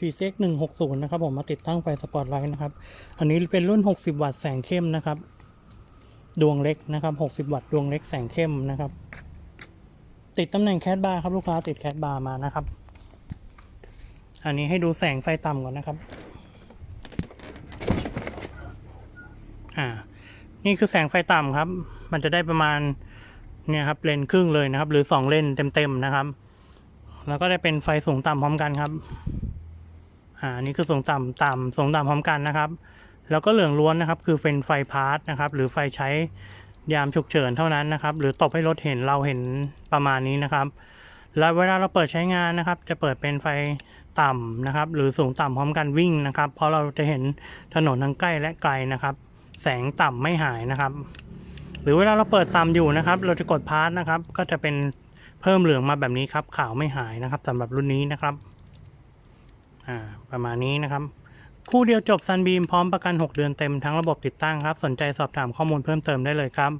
PCX 160นะครับผมมาติดตั้งไฟสปอตไลท์นะครับ อันนี้เป็นรุ่น 60 วัตต์แสงเข้มนะครับ ดวงเล็กนะครับ 60 วัตต์ดวงเล็กแสงเข้มนะครับ ติดตำแหน่งแคดบาร์ครับลูกค้าติดแคดบาร์มานะครับ อันนี้ให้ดูแสงไฟต่ำก่อนนะครับ อ่า นี่คือแสงไฟต่ำครับ มันจะได้ประมาณเนี่ยครับเลนครึ่งเลยนะครับ หรือสองเลนเต็มๆนะครับ แล้วก็ได้เป็นไฟสูงต่ำพร้อมกันครับ อ่านี่คือสูงต่ำต่ำสูงต่ำพร้อมกันนะครับ แล้วก็เหลืองล้วนนะครับ คือเป็นไฟพาร์ทนะครับ หรือไฟใช้ยามฉุกเฉินเท่านั้นนะครับ หรือตบให้รถเห็นเราเห็นประมาณนี้นะครับ แล้วเวลาเราเปิดใช้งานนะครับ จะเปิดเป็นไฟต่ำนะครับ หรือสูงต่ำพร้อมกันวิ่งนะครับ เพราะเราจะเห็นถนนทั้งใกล้และไกลนะครับ แสงต่ำไม่หายนะครับ หรือเวลาเราเปิดต่ำอยู่นะครับ เราจะกดพาร์ทนะครับ ก็จะเป็นเพิ่มเหลืองมาแบบนี้ครับ ขาวไม่หายนะครับสำหรับรุ่นนี้นะครับ อ่าประมาณนี้นะครับ คู่เดียวจบซันบีมพร้อมประกัน 6 เดือนเต็มทั้งระบบติดตั้งครับ สนใจสอบถามข้อมูลเพิ่มเติมได้เลยครับ